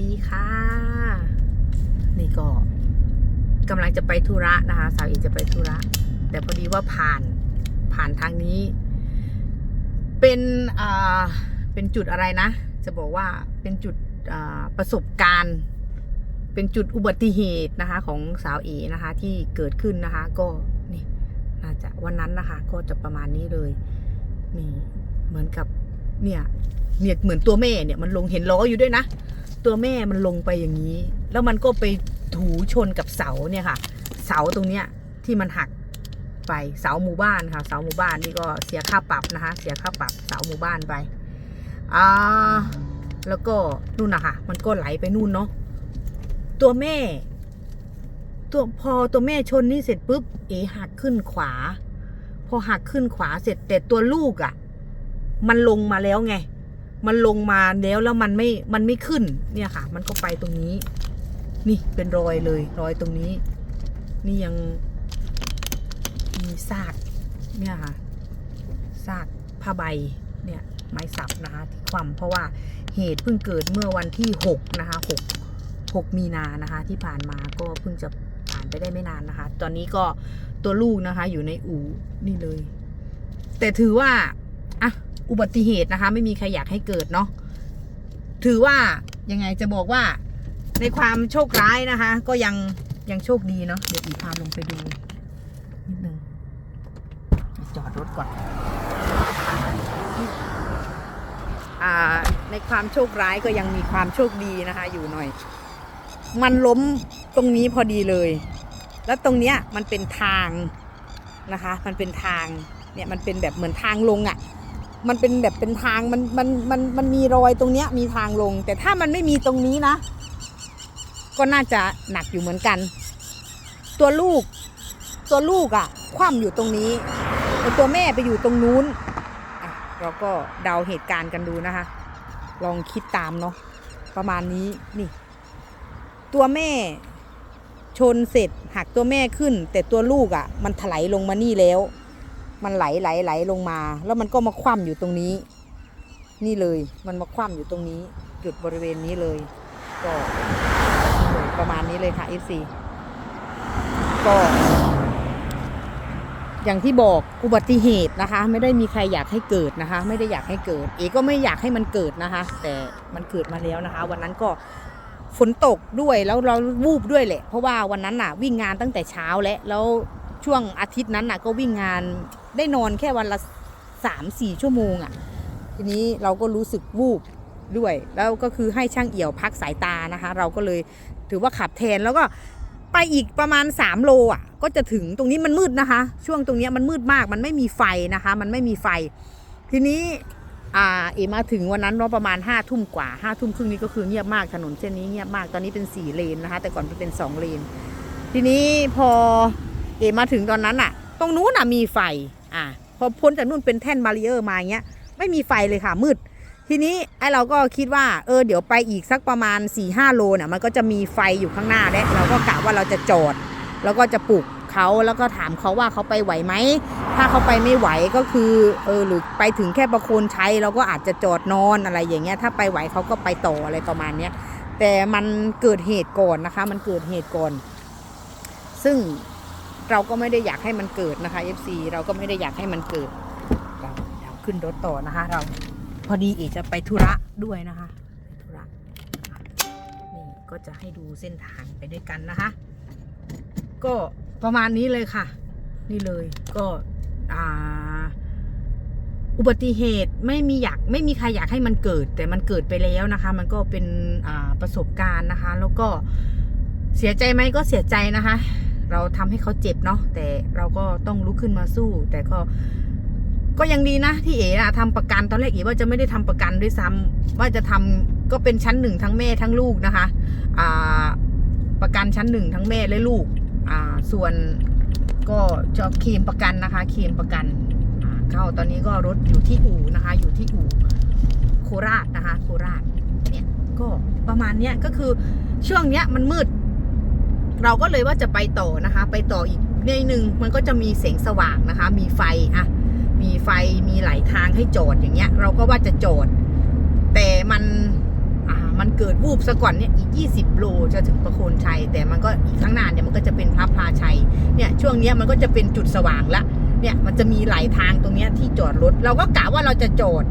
ดีค่ะ นี่ก็กำลังจะไปธุระนะคะ สาวอีจะไปธุระ แต่พอดีว่าผ่านผ่านทางนี้ เป็นอ่าเป็นจุดอะไรนะ จะบอกว่าเป็นจุดอ่าประสบการณ์ เป็นจุดอุบัติเหตุนะคะ ของสาวเอนะคะ ที่เกิดขึ้นนะคะ ก็นี่น่าจะวันนั้นนะคะ ก็จะประมาณนี้เลยนี่เหมือนกับเนี่ยเนี่ยเหมือนตัวแม่เนี่ยมันลงเห็นล้ออยู่ด้วยนะ ตัวแม่มันลงไปอย่างนี้ แล้วมันก็ไปถูชนกับเสาเนี่ยค่ะ เสาตรงเนี้ยที่มันหักไปเสาหมู่บ้านค่ะ เสาหมู่บ้านนี่ก็เสียค่าปรับนะคะ เสียค่าปรับเสาหมู่บ้านไปอ่าแล้วก็นู่นนะคะมันก็ไหลไปนู่นเนาะตัวแม่ ตัวพอตัวแม่ชนนี่เสร็จปุ๊บเอหักขึ้นขวา พอหักขึ้นขวาเสร็จแต่ตัวลูกอะ่ะ มันลงมาแล้วไง มันลงมาแล้วแล้วมันไม่มันไม่ขึ้นเนี่ยค่ะ มันก็ไปตรงนี้ นี่เป็นรอยเลยรอยตรงนี้ นี่ยังมีซากเนี่ยค่ะซากผ้าใบเนี่ยไม้สับนะคะที่คว่ำเพราะว่าเหตุเพิ่งเกิดเมื่อวันที่หกนะคะหกหกมีนานะคะ ที่ผ่านมาก็เพิ่งจะผ่านไปได้ไม่นานนะคะ ตอนนี้ก็ตัวลูกนะคะ อยู่ในอู่นี่เลย แต่ถือว่า อุบัติเหตุนะคะ ไม่มีใครอยากให้เกิดเนาะถือว่ายังไงจะบอกว่าในความโชคร้ายนะคะ ก็ยังยังโชคดีเนาะเดี๋ยวอีพาลงไปดูนิดนึงจอดรถก่อนอ่าในความโชคร้ายก็ยังมีความโชคดีนะคะ อยู่หน่อย มันล้มตรงนี้พอดีเลย แล้วตรงเนี้ยมันเป็นทางนะคะ มันเป็นทางเนี่ยมันเป็นแบบเหมือนทางลงอะ่ะ มันเป็นแบบเป็นทางมันมันมันมันมีรอยตรงเนี้ยมีทางลง แต่ถ้ามันไม่มีตรงนี้นะ ก็น่าจะหนักอยู่เหมือนกัน ตัวลูก ตัวลูกอะ่ะ คว่ำอยู่ตรงนี้ตัวแม่ไปอยู่ตรงนู้นเราก็เดาเหตุการณ์กันดูนะคะ ลองคิดตามเนาะประมาณนี้นี่ ตัวแม่ชนเสร็จหักตัวแม่ขึ้น แต่ตัวลูกอะ่ะ มันถลายลงมานี่แล้ว มันไหลไหลไหลลงมา แล้วมันก็มาคว่ำอยู่ตรงนี้ นี่เลยมันมาคว่ำอยู่ตรงนี้ จุดบริเวณนี้เลย ก็ประมาณนี้เลยค่ะ FC ก็อย่างที่บอกอุบัติเหตุนะคะ ไม่ได้มีใครอยากให้เกิดนะคะ ไม่ได้อยากให้เกิด เอก็ไม่อยากให้มันเกิดนะคะ แต่มันเกิดมาแล้วนะคะ วันนั้นก็ฝนตกด้วยแล้วเราวูบด้วยแหละ เพราะว่าวันนั้นน่ะวิ่งงานตั้งแต่เช้าและแล้วช่วงอาทิตย์นั้นน่ะก็วิ่งงาน ได้นอนแค่วันละสามสี่ชั่วโมงอะ่ะ ทีนี้เราก็รู้สึกวูบด้วย แล้วก็คือให้ช่างเอี่ยวพักสายตานะคะ เราก็เลยถือว่าขับแทนแล้วก็ไปอีกประมาณ 3 โลอะ ก็จะถึงตรงนี้มันมืดนะคะ ช่วงตรงนี้มันมืดมากมันไม่มีไฟนะคะ มันไม่มีไฟ ทีนี้อ่าเอมาถึงวันนั้นเนาะประมาณ5้าทุ่มกว่า5้าทุ่มครึ่งนี้ก็คือเงียบมากถนนเส้นนี้เงียบมากตอนนี้เป็น 4 เลนนะคะ แต่ก่อนเป็นสองเลน ทีนี้พอเอมาถึงตอนนั้นอะตรงนู้นอะมีไฟ อะพอพ้นจากนู่นเป็นแท่นบารีเออร์มาอย่างเงี้ยไม่มีไฟเลยค่ะมืด ทีนี้ไอเราก็คิดว่าเออเดี๋ยวไปอีกสักประมาณ4ี่ห้าโลน่ะมันก็จะมีไฟอยู่ข้างหน้าแล้วเราก็กะว่าเราจะจอด แล้วก็จะปลุกเขาแล้วก็ถามเขาว่าเขาไปไหวไหมถ้าเขาไปไม่ไหวก็คือเออหรือไปถึงแค่ประโคนชัยเราก็อาจจะจอดนอนอะไรอย่างเงี้ยถ้าไปไหวเขาก็ไปต่ออะไรประมาณเนี้ยแต่มันเกิดเหตุก่อนนะคะ มันเกิดเหตุก่อน ซึ่ง เราก็ไม่ได้อยากให้มันเกิดนะคะ FC เราก็ไม่ได้อยากให้มันเกิดเราเราขึ้นรถต่อนะคะ เราพอดีเอกจะไปธุระด้วยนะคะธุระนี่ก็จะให้ดูเส้นทางไปด้วยกันนะคะ ก็ประมาณนี้เลยค่ะ นี่เลยก็อ่าอุบัติเหตุไม่มีอยากไม่มีใครอยากให้มันเกิด แต่มันเกิดไปแล้วนะคะ มันก็เป็นประสบการณ์นะคะ แล้วก็เสียใจไหมก็เสียใจนะคะ เราทำให้เขาเจ็บเนาะแต่เราก็ต้องลุกขึ้นมาสู้ แต่ก็ก็ยังดีนะที่เอ๋อะทำประกันตอนแรกเอ๋ว่าจะไม่ได้ทำประกันด้วยซ้ำว่าจะทำก็เป็นชั้นหนึ่งทั้งแม่ทั้งลูกนะคะอ่าประกันชั้นหนึ่งทั้งแม่และลูกอ่าส่วนก็จะเคลมประกันนะคะเคลมประกันเข้าตอนนี้ก็รถอยู่ที่อู่นะคะ อยู่ที่อู่โคราชนะคะ โคราชเนี่ยก็ประมาณเนี้ยก็คือช่วงเนี้ยมันมืด เราก็เลยว่าจะไปต่อนะคะ ไปต่ออีกในหนึ่งมันก็จะมีแสงสว่างนะคะ มีไฟอะมีไฟมีหลายทางให้จอดอย่างเงี้ย เราก็ว่าจะจอดแต่มันอ่ามันเกิดวูบซะก่อนเนี่ยอีก 20 โลจะถึงประโคนชัย แต่มันก็อีกข้างหน้าเนี่ยมันก็จะเป็นพระพลาชัยเนี่ยช่วงเนี้ยมันก็จะเป็นจุดสว่างละเนี่ยมันจะมีหลายทางตรงเนี้ยที่จอดรถ เราก็กะว่าเราจะจอด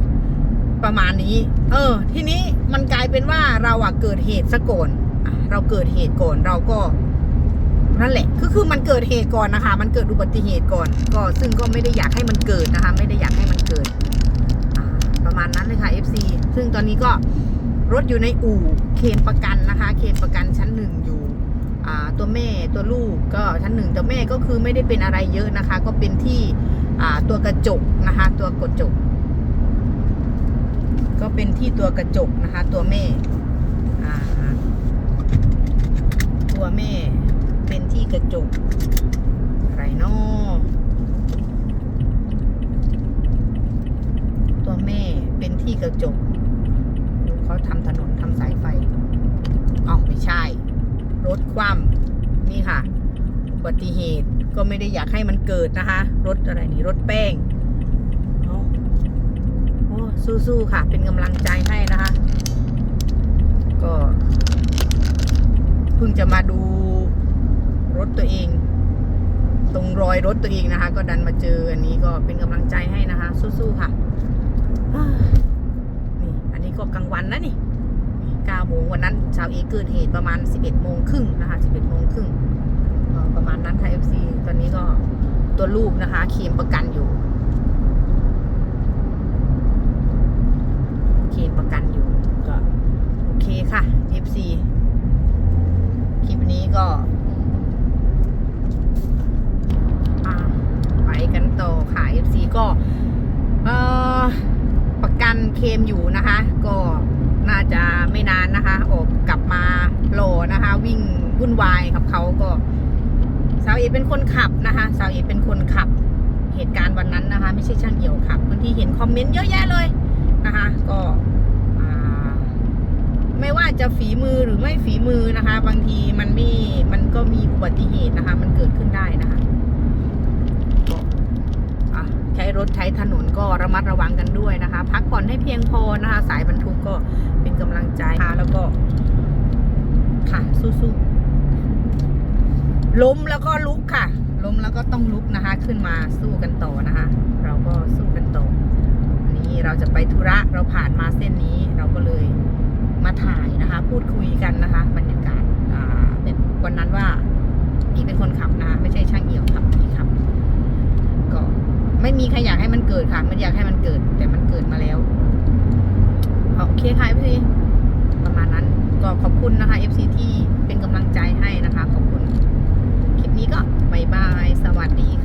ประมาณนี้ เออ ทีนี้มันกลายเป็นว่าเราอะเกิดเหตุซะก่อนเราเกิดเหตุก่อนเราก็ นั่นแหละคือคือมันเกิดเหตุก่อนนะคะ มันเกิดอุบัติเหตุก่อน ก็ซึ่งก็ไม่ได้อยากให้มันเกิดนะคะ ไม่ได้อยากให้มันเกิด ประมาณนั้นเลยค่ะ FC ซึ่งตอนนี้ก็รถอยู่ในอู่เคมประกันนะคะ เคมประกันชั้นหนึ่งอยู่ตัวแม่ตัวลูกก็ชั้นหนึ่งตัวแม่ก็คือไม่ได้เป็นอะไรเยอะนะคะ ก็เป็นที่ตัวกระจกนะคะ ตัวกระจก ก็เป็นที่ตัวกระจกนะคะ ตัวแม่ตัวแม่ เป็นที่กระจกไรนาะตัวแม่เป็นที่กระจกดูเขาทำถนนทำสายไฟอ๋อไม่ใช่ รถคว่ำนี่ค่ะอุบัติเหตุก็ไม่ได้อยากให้มันเกิดนะคะ รถอะไรนี่ รถแป้งโอ้สู้ๆค่ะ เป็นกำลังใจให้นะคะ ก็เพิ่งจะมาดู รถตัวเอง ตรงรอยรถตัวเองนะคะ ก็ดันมาเจออันนี้ก็เป็นกำลังใจให้นะคะ สู้ๆค่ะอ่านี่อันนี้ก็กลางวันนะนี่9โมงวันนั้นชาวเอเกิดเหตุประมาณ 11โมงครึ่งนะคะ 11โมงครึ่งก็ประมาณนั้นค่ะ FC ตอนนี้ก็ตัวลูกนะคะเคลมประกันอยู่เคลมประกันอยู่ก็โอเคค่ะ FC คลิปนี้ก็อ่าไป กันต่อค่ะ FC ก็ประกันเคมอยู่นะคะ ก็น่าจะไม่นานนะคะออกกลับมาโลนะคะ วิ่งวุ่นวายกับเขาก็สาวเอเป็นคนขับนะคะสาวเอเป็นคนขับเหตุการณ์วันนั้นนะคะ ไม่ใช่ช่างเอี่ยวขับบางทีเห็นคอมเมนต์เยอะแยะเลยนะคะ ก็ไม่ว่าจะฝีมือหรือไม่ฝีมือนะคะ บางทีมันไม่มันก็มีอุบัติเหตุนะคะ มันเกิดขึ้นได้นะคะ ใช้รถใช้ถนนก็ระมัดระวังกันด้วยนะคะ พักผ่อนให้เพียงพอนะคะ สายบรรทุกก็เป็นกำลังใจค่ะแล้วก็ ค่ะสู้ๆล้มแล้วก็ลุกค่ะ ล้มแล้วก็ต้องลุกนะคะ ขึ้นมาสู้กันต่อนะคะ เราก็สู้กันต่อวันนี้เราจะไปธุระเราผ่านมาเส้นนี้เราก็เลยมาถ่ายนะคะ พูดคุยกันนะคะ บรรยากาศแบบวันนั้นว่าอีเป็นคนขับนะคะไม่ใช่ช่างเอี่ยวขับอีขับ ก็ ไม่มีใครอยากให้มันเกิดค่ะ มันอยากให้มันเกิด แต่มันเกิดมาแล้วโอเคค่ะ FC ประมาณนั้นก็ขอบคุณนะคะ FC ที่เป็นกำลังใจให้นะคะ ขอบคุณ คลิปนี้ก็บายบาย สวัสดีค่ะ